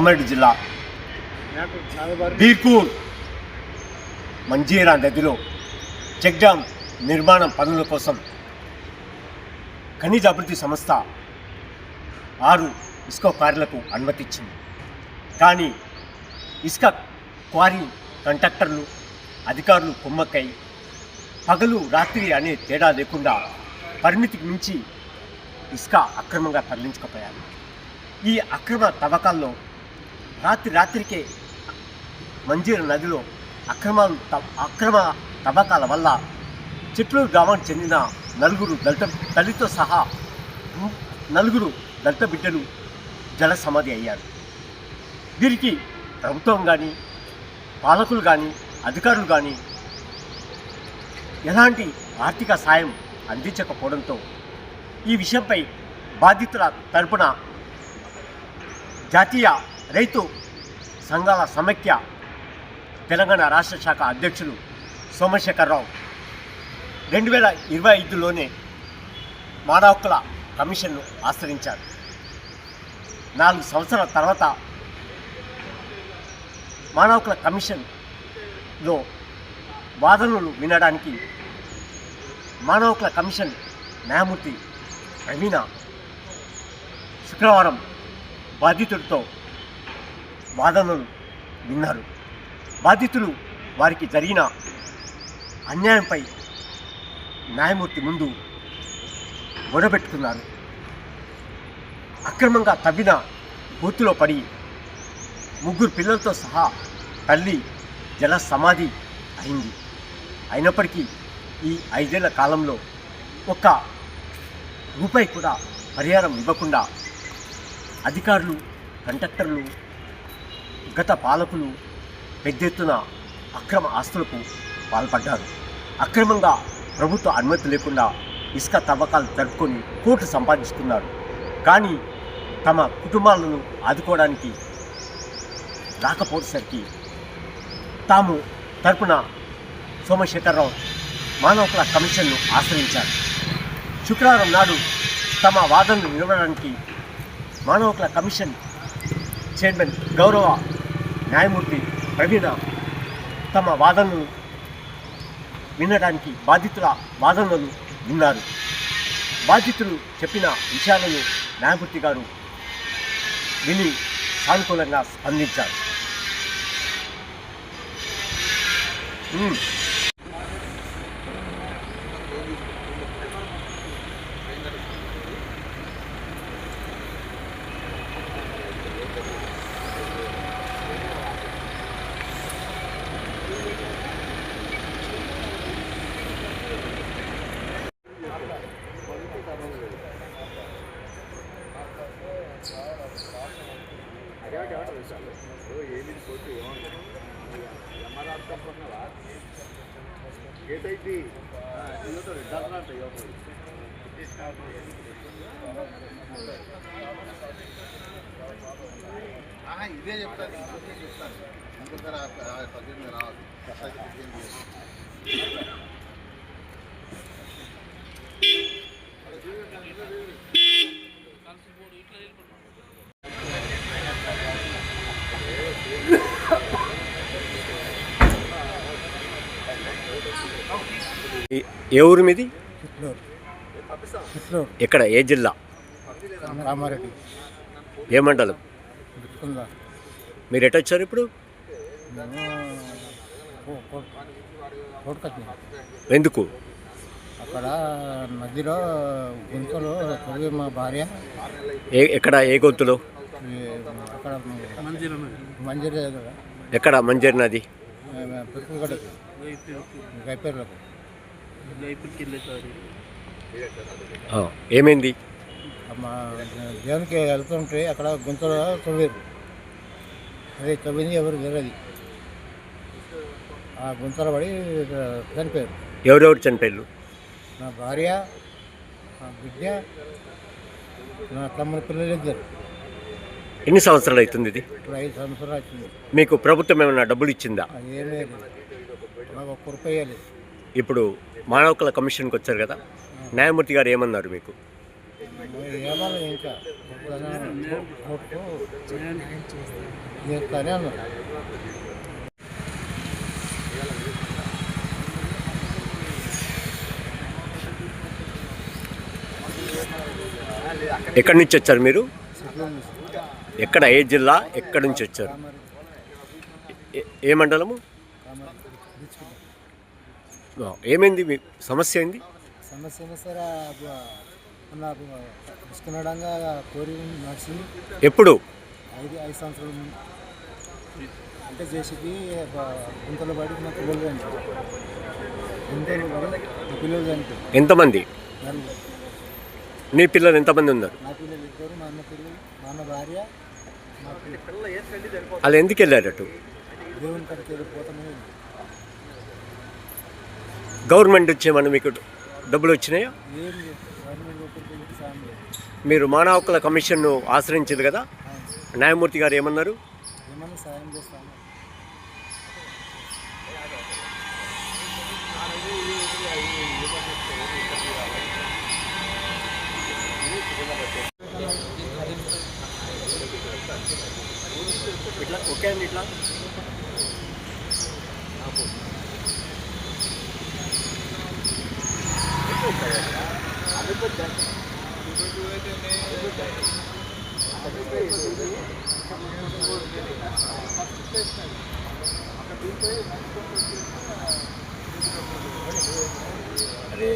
కామారెడ్డి జిల్లా బీర్కూర్ మంజీరా నదిలో check dam నిర్మాణం పనుల కోసం ఖనిజ అభివృద్ధి సంస్థ ఆరు ఇసుక క్వారీలకు అనుమతిచ్చింది. కానీ ఇసుక క్వారీ కంట్రాక్టర్లు అధికారులు కుమ్మక్కై పగలు రాత్రి అనే తేడా లేకుండా పరిమితికి మించి ఇసుక అక్రమంగా తరలించకపోయారు. ఈ అక్రమ తవ్వకాల్లో రాత్రి రాత్రికే మంజీర నదిలో అక్రమాలు అక్రమ తవ్వకాల వల్ల చిట్లూరు గ్రామానికి చెందిన నలుగురు దళిత తల్లితో సహా నలుగురు దళిత బిడ్డలు జల సమాధి అయ్యారు. వీరికి ప్రభుత్వం కానీ పాలకులు కానీ అధికారులు కానీ ఎలాంటి ఆర్థిక సాయం అందించకపోవడంతో ఈ విషయంపై బాధితుల తరపున జాతీయ రైతు సంఘాల సమైక్య తెలంగాణ రాష్ట్ర శాఖ అధ్యక్షులు సోమశేఖరరావు. రెండు వేల ఇరవై ఐదులోనే మానవ హక్కుల కమిషన్ను ఆశ్రయించారు. నాలుగు సంవత్సరాల తర్వాత మానవ హక్కుల కమిషన్లో వాదనలు వినడానికి మానవ హక్కుల కమిషన్ న్యాయమూర్తి రవీణ శుక్రవారం బాధితుడితో వాదనలు విన్నారు. బాధితులు వారికి జరిగిన అన్యాయంపై న్యాయమూర్తి ముందు గొడవపెట్టుకున్నారు అక్రమంగా తవ్విన గోతులో పడి ముగ్గురు పిల్లలతో సహా తల్లి జల సమాధి అయింది. అయినప్పటికీ ఈ ఐదేళ్ళ కాలంలో ఒక్క రూపాయి కూడా పరిహారం ఇవ్వకుండా అధికారులు కండక్టర్లు గత పాలకులు పెద్ద ఎత్తున అక్రమ ఆస్తులకు పాల్పడ్డారు. అక్రమంగా ప్రభుత్వ అనుమతి లేకుండా ఇసుక తవ్వకాలు జరుపుకొని కోట్లు సంపాదించుకున్నారు కానీ తమ కుటుంబాలను ఆదుకోవడానికి రాకపోయేసరికి తాము తరపున సోమశేఖరరావు మానవ హక్కుల కమిషన్ను ఆశ్రయించారు. శుక్రవారం నాడు తమ వాదనలు నిలవడానికి మానవ హక్కుల కమిషన్ చైర్మన్ గౌరవ న్యాయమూర్తి ప్రవీణ తమ వాదనలు వినడానికి బాధితుల వాదనలు విన్నారు. బాధితులు చెప్పిన విషయాలను న్యాయమూర్తి గారు విని సానుకూలంగా స్పందించారు. ఉమ్. ఆహా, ఇదే చెప్తాను ఇదే చెప్తాను ఇంకొకరు ఇదే ఆ పద్దెనిమిది రావాలి కష్టానికి పద్దెనిమిది చేసి. ఏ- ఏ ఊరు మీది? ఎక్కడ? ఏ జిల్లా? కామారెడ్డి ఏ మండలం మీరు ఎటు వచ్చారు ఇప్పుడు? ఎందుకు? అక్కడ నదిలో గుంతలో తొలి మా భార్య. ఎక్కడ? ఏ గొంతులో? అక్కడ మంజరి ఎక్కడ? మంజరి నది. గైపేర్లకు. ఏమైంది? మా దేవునికి వెళ్తుంటే అక్కడ గుంతలో తవ్వారు. అదే తవ్వింది ఎవరు తెలియదు ఆ గుంతలో పడి చనిపోయారు. ఎవరెవరు చనిపోయారు? నా భార్య నా బిడ్డ నా తమ్ముడు పిల్లలు ఇద్దరు ఎన్ని సంవత్సరాలు అవుతుంది ఇది? ఇప్పుడు ఐదు సంవత్సరాలు వచ్చింది మీకు ప్రభుత్వం ఏమైనా డబ్బులు ఇచ్చిందా? అది ఏం లేదు. నాకు ఒక్క రూపాయి ఇప్పుడు మానవ హక్కుల కమిషన్కి వచ్చారు కదా న్యాయమూర్తి గారు ఏమన్నారు మీకు? ఎక్కడి నుంచి వచ్చారు మీరు? ఎక్కడ ఏ జిల్లా? ఎక్కడి నుంచి వచ్చారు? ఏ- ఏ మండలము? ఏమైంది మీ సమస్య ఏంది? సమస్య ఏమో సార్ నాకు ఇసుకనడంగా కోరి నడిచింది ఎప్పుడు? ఐదు ఐదు సంవత్సరాల ముందు. అంటే జేసీకి గుంతలు పడి మా పిల్లలు చనిపోయి గుంతలు పడి మా పిల్లలు చనిపోయి ఎంతమంది? నీ పిల్లలు ఎంతమంది ఉన్నారు? నా పిల్లలు ఇద్దరు మా అన్న పిల్లలు మా అన్న భార్య వాళ్ళు ఎందుకు వెళ్ళారటు దేవుని కడికి వెళ్ళిపోతామని గవర్నమెంట్ వచ్చేమన్నా మీకు డబ్బులు వచ్చినాయా? మీరు మానవ హక్కుల కమిషన్ను ఆశ్రయించింది కదా? న్యాయమూర్తి గారు ఏమన్నారు? ఇట్లా ఓకే అండి ఇట్లా అరే